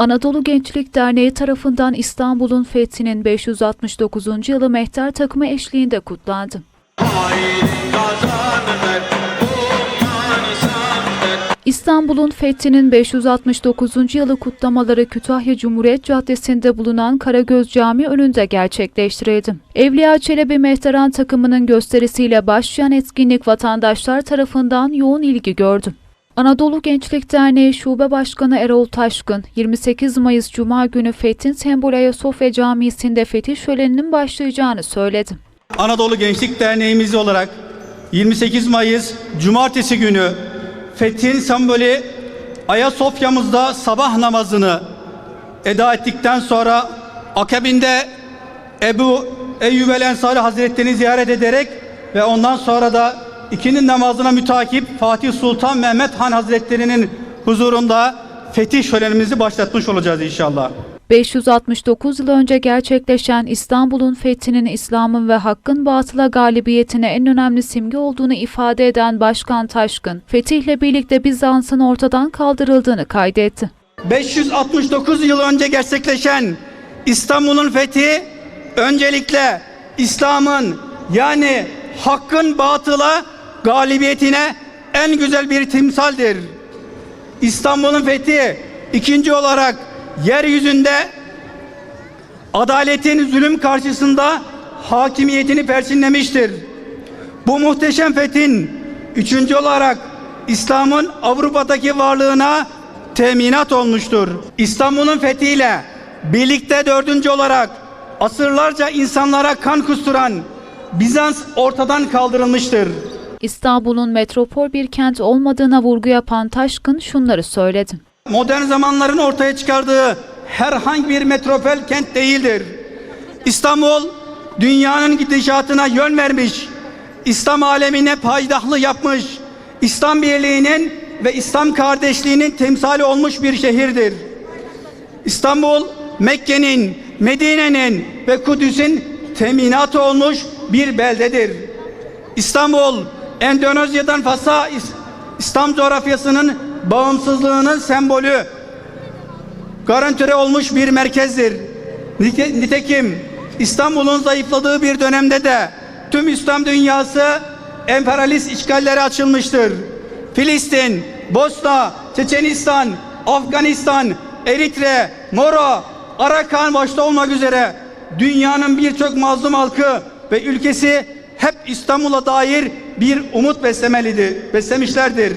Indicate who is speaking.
Speaker 1: Anadolu Gençlik Derneği tarafından İstanbul'un fethinin 569. yılı mehter takımı eşliğinde kutlandı. İstanbul'un fethinin 569. yılı kutlamaları Kütahya Cumhuriyet Caddesi'nde bulunan Karagöz Camii önünde gerçekleştirildi. Evliya Çelebi Mehteran takımının gösterisiyle başlayan etkinlik vatandaşlar tarafından yoğun ilgi gördü. Anadolu Gençlik Derneği Şube Başkanı Erol Taşkın, 28 Mayıs Cuma günü Fethin sembolü Ayasofya Camii'sinde fetih şöleninin başlayacağını söyledi.
Speaker 2: Anadolu Gençlik Derneğimiz olarak 28 Mayıs Cumartesi günü Fethin sembolü Ayasofya'mızda sabah namazını eda ettikten sonra akabinde Ebu Eyyub el Ensari Hazretleri'ni ziyaret ederek ve ondan sonra da ikinin namazına mütakip Fatih Sultan Mehmet Han Hazretleri'nin huzurunda fetih şölenimizi başlatmış olacağız inşallah.
Speaker 1: 569 yıl önce gerçekleşen İstanbul'un fethinin İslam'ın ve hakkın batıla galibiyetine en önemli simge olduğunu ifade eden Başkan Taşkın, fetihle birlikte Bizans'ın ortadan kaldırıldığını kaydetti.
Speaker 2: 569 yıl önce gerçekleşen İstanbul'un fethi öncelikle İslam'ın yani hakkın batıla galibiyetine en güzel bir timsaldir. İstanbul'un fethi ikinci olarak yeryüzünde adaletin zulüm karşısında hakimiyetini perçinlemiştir. Bu muhteşem fethin üçüncü olarak İslam'ın Avrupa'daki varlığına teminat olmuştur. İstanbul'un fethiyle birlikte dördüncü olarak asırlarca insanlara kan kusturan Bizans ortadan kaldırılmıştır.
Speaker 1: İstanbul'un metropol bir kent olmadığına vurgu yapan Taşkın şunları söyledi.
Speaker 2: modern zamanların ortaya çıkardığı herhangi bir metropol kent değildir. İstanbul dünyanın gidişatına yön vermiş, İslam alemine paydahlı yapmış, İslam birliğinin ve İslam kardeşliğinin temsali olmuş bir şehirdir. İstanbul Mekke'nin, Medine'nin ve Kudüs'ün teminatı olmuş bir beldedir. İstanbul Endonezya'dan Fas'a İs- İslam coğrafyasının bağımsızlığının sembolü garantörü olmuş bir merkezdir. Nite- Nitekim İstanbul'un zayıfladığı bir dönemde de tüm İslam dünyası emperyalist işgallere açılmıştır. Filistin, Bosna, Çeçenistan, Afganistan, Eritre, Moro, Arakan başta olmak üzere dünyanın birçok mazlum halkı ve ülkesi hep İstanbul'a dair bir umut beslemelidir, beslemişlerdir.